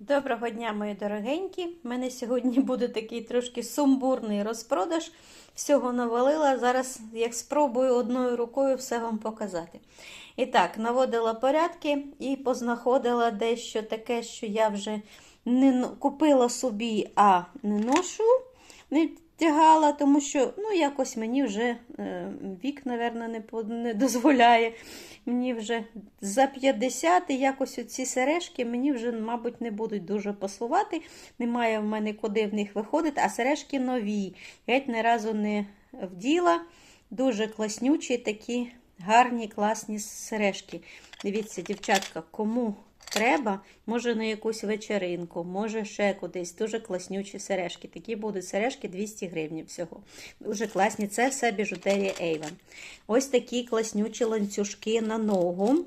Доброго дня, мої дорогенькі. У мене сьогодні буде такий трошки сумбурний розпродаж. Всього навалила. Зараз, як спробую одною рукою все вам показати. І так, наводила порядки і познаходила дещо таке, що я вже не купила собі, а не ношу, не тягала, тому що ну, якось мені вже е, вік, напевно, не, не дозволяє. Мені вже за 50 і якось оці сережки мені вже, мабуть, не будуть дуже пасувати. Немає в мене куди в них виходити, а сережки нові. Геть ні разу не вділа. Дуже класнючі такі гарні, класні сережки. Дивіться, дівчатка, кому треба, може на якусь вечеринку, може ще кудись. Дуже класнючі сережки. Такі будуть сережки 200 гривень всього. Дуже класні. Це все біжутерія Avon. Ось такі класнючі ланцюжки на ногу.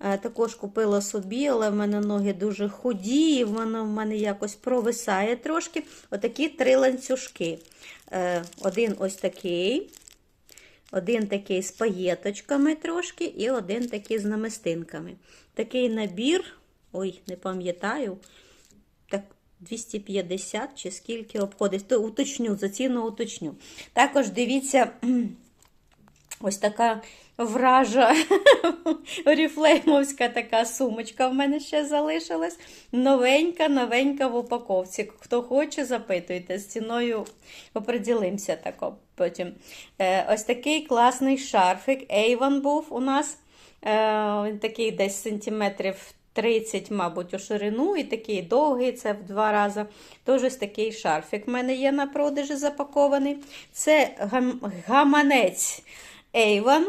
Е, Також купила собі, але в мене ноги дуже худі, і воно в мене якось провисає трошки. Отакі три ланцюжки. Е, Один ось такий, один такий з паєточками трошки, і один такий з намистинками. Такий набір, ой, не пам'ятаю, так 250 чи скільки обходить. То уточню, за ціну уточню. Також дивіться. Ось така вража оріфлеймовська така сумочка в мене ще залишилась. Новенька, новенька в упаковці. Хто хоче, запитуйте. З ціною оприділимося тако потім. Е, ось такий класний шарфик. Avon був у нас. Е, він такий десь сантиметрів 30, мабуть, у ширину, і такий довгий, це в два рази. Тож ось такий шарфик в мене є на продажі запакований. Це гам- гаманець Avon.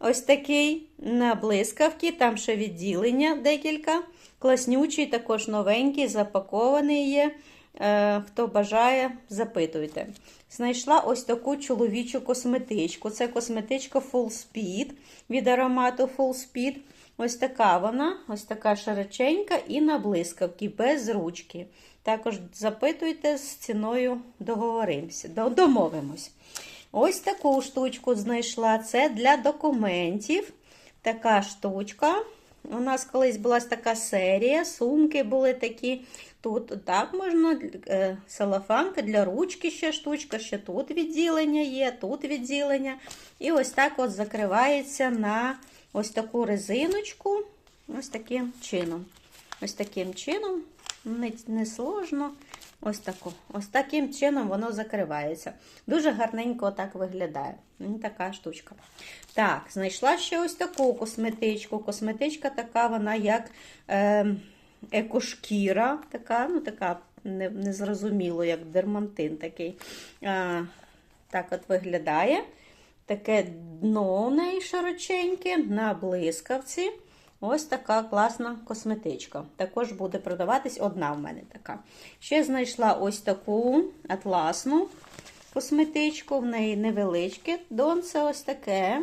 Ось такий на блискавки, там ще відділення декілька. Класнючий, також новенький, запакований є. Е, хто бажає, запитуйте. Знайшла ось таку чоловічу косметичку. Це косметичка Full Speed від аромату Full Speed. Ось така вона, ось така широченька і на блискавки, без ручки. Також запитуйте, з ціною договоримося, домовимось. Ось таку штучку знайшла. Це для документів. Така штучка. У нас колись була така серія, сумки були такі. Тут так можна, е, салафанка для ручки ще штучка, ще тут відділення є, тут відділення. І ось так от закривається на ось таку резиночку. Ось таким чином. Ось таким чином, не, не сложно. Ось таку. Ось таким чином воно закривається. Дуже гарненько так виглядає. Така штучка. Так, знайшла ще ось таку косметичку. Косметичка така, вона як е, екошкіра, така, ну така не- незрозуміло, як дермантин такий. А, так от виглядає. Таке дно у неї широченьке на блискавці. Ось така класна косметичка. Також буде продаватись одна в мене така. Ще знайшла ось таку атласну косметичку. В неї невеличке донце ось таке.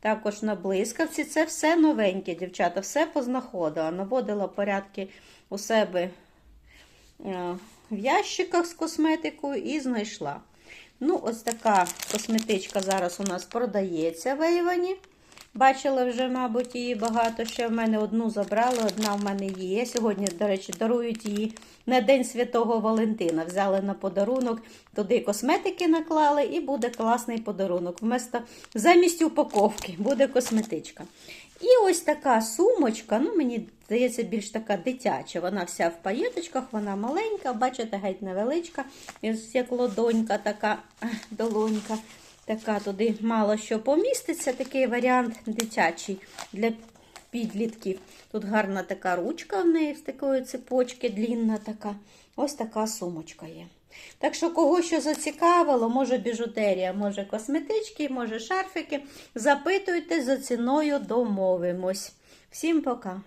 Також на блискавці. Це все новеньке, дівчата, все познаходила. Наводила порядки у себе е, в ящиках з косметикою і знайшла. Ну, ось така косметичка зараз у нас продається в Ейвані. Бачила вже, мабуть, її багато. Ще в мене одну забрали, одна в мене є. Сьогодні, до речі, дарують її на День Святого Валентина. Взяли на подарунок, туди косметики наклали, і буде класний подарунок. Вместо, замість упаковки буде косметичка. І ось така сумочка, ну мені здається, більш така дитяча. Вона вся в паєточках, вона маленька, бачите, геть невеличка, як лодонька, така долонька. Така туди мало що поміститься, такий варіант дитячий для підлітків. Тут гарна така ручка в неї з такої цепочки, длінна така. Ось така сумочка є. Так що, кого що зацікавило, може біжутерія, може косметички, може шарфики, запитуйте за ціною, домовимось. Всім пока!